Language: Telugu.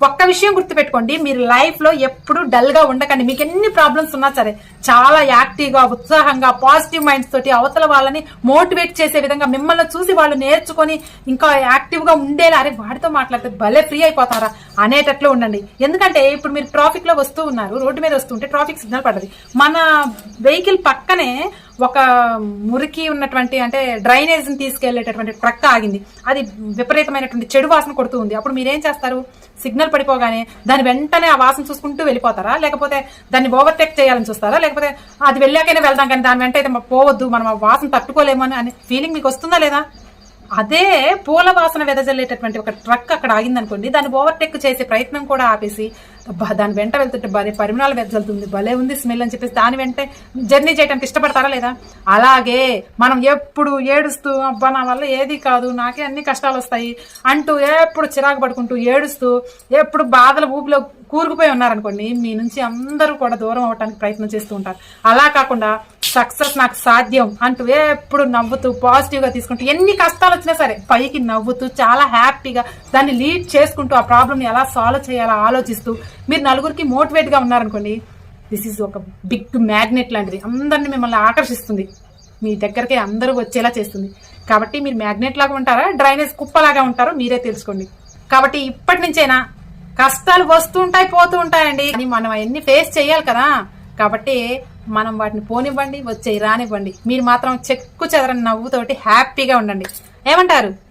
ఒక్క విషయం గుర్తుపెట్టుకోండి మీరు లైఫ్లో ఎప్పుడు డల్గా ఉండకండి. మీకు ఎన్ని ప్రాబ్లమ్స్ ఉన్నా సరే చాలా యాక్టివ్గా ఉత్సాహంగా పాజిటివ్ మైండ్స్ తోటి అవతల వాళ్ళని మోటివేట్ చేసే విధంగా మిమ్మల్ని చూసి వాళ్ళు నేర్చుకొని ఇంకా యాక్టివ్గా ఉండేలా అరే వాడితో మాట్లాడితే భలే ఫ్రీ అయిపోతారా అనేటట్లు ఉండండి. ఎందుకంటే ఇప్పుడు మీరు ట్రాఫిక్లో వస్తూ ఉన్నారు రోడ్డు మీద వస్తుంటే ట్రాఫిక్ సిగ్నల్ పడ్డది మన వెహికల్ పక్కనే ఒక మురికి ఉన్నటువంటి అంటే డ్రైనేజ్ తీసుకెళ్ళేటటువంటి ట్రక్ ఆగింది. అది విపరీతమైనటువంటి చెడు వాసన కొడుతూ ఉంది. అప్పుడు మీరేం చేస్తారు? సిగ్నల్ పడిపోగానే దాని వెంటనే ఆ వాసన చూసుకుంటూ వెళ్ళిపోతారా? లేకపోతే దాన్ని ఓవర్టేక్ చేయాలని చూస్తారా? లేకపోతే అది వెళ్ళాకైనా వెళ్దాం కానీ దాని వెంట అయితే పోవద్దు మనం ఆ వాసన తట్టుకోలేము అని అనే ఫీలింగ్ మీకు వస్తుందా లేదా? అదే పూల వాసన వెదజల్లేటటువంటి ఒక ట్రక్ అక్కడ ఆగిందనుకోండి దాన్ని ఓవర్టేక్ చేసే ప్రయత్నం కూడా ఆపేసి అబ్బా, దాని వెంట వెళ్తుంటే భలే పరిమళాలు వెళ్తుంది భలే ఉంది స్మెల్ అని చెప్పేసి దాని వెంటే జర్నీ చేయడానికి ఇష్టపడతారా లేదా? అలాగే మనం ఎప్పుడు ఏడుస్తూ అబ్బా నా వల్ల ఏది కాదు నాకే అన్ని కష్టాలు వస్తాయి అంటూ ఎప్పుడు చిరాకు పడుకుంటూ ఏడుస్తూ ఎప్పుడు బాధల ఊపిలో కూరుకుపోయి ఉన్నారనుకోండి మీ నుంచి అందరూ కూడా దూరం అవడానికి ప్రయత్నం చేస్తూ ఉంటారు. అలా కాకుండా సక్సెస్ నాకు సాధ్యం అంటూ ఎప్పుడు నవ్వుతూ పాజిటివ్గా తీసుకుంటూ ఎన్ని కష్టాలు వచ్చినా సరే పైకి నవ్వుతూ చాలా హ్యాపీగా దాన్ని లీడ్ చేసుకుంటూ ఆ ప్రాబ్లమ్ని ఎలా సాల్వ్ చేయాలో ఆలోచిస్తూ మీరు నలుగురికి మోటివేట్గా ఉన్నారనుకోండి దిస్ ఈజ్ ఒక బిగ్ మ్యాగ్నెట్ లాంటిది. అందరిని మిమ్మల్ని ఆకర్షిస్తుంది. మీ దగ్గరకే అందరూ వచ్చేలా చేస్తుంది. కాబట్టి మీరు మ్యాగ్నెట్ లాగా ఉంటారా డ్రైనేజ్ కుప్పలాగా ఉంటారో మీరే తెలుసుకోండి. కాబట్టి ఇప్పటి నుంచైనా కష్టాలు వస్తుంటాయి పోతూ ఉంటాయండి. మనం అవన్నీ ఫేస్ చేయాలి కదా. కాబట్టి మనం వాటిని పోనివ్వండి వచ్చేయి రానివ్వండి. మీరు మాత్రం చెక్కు చెదరని నవ్వుతోటి హ్యాపీగా ఉండండి. ఏమంటారు?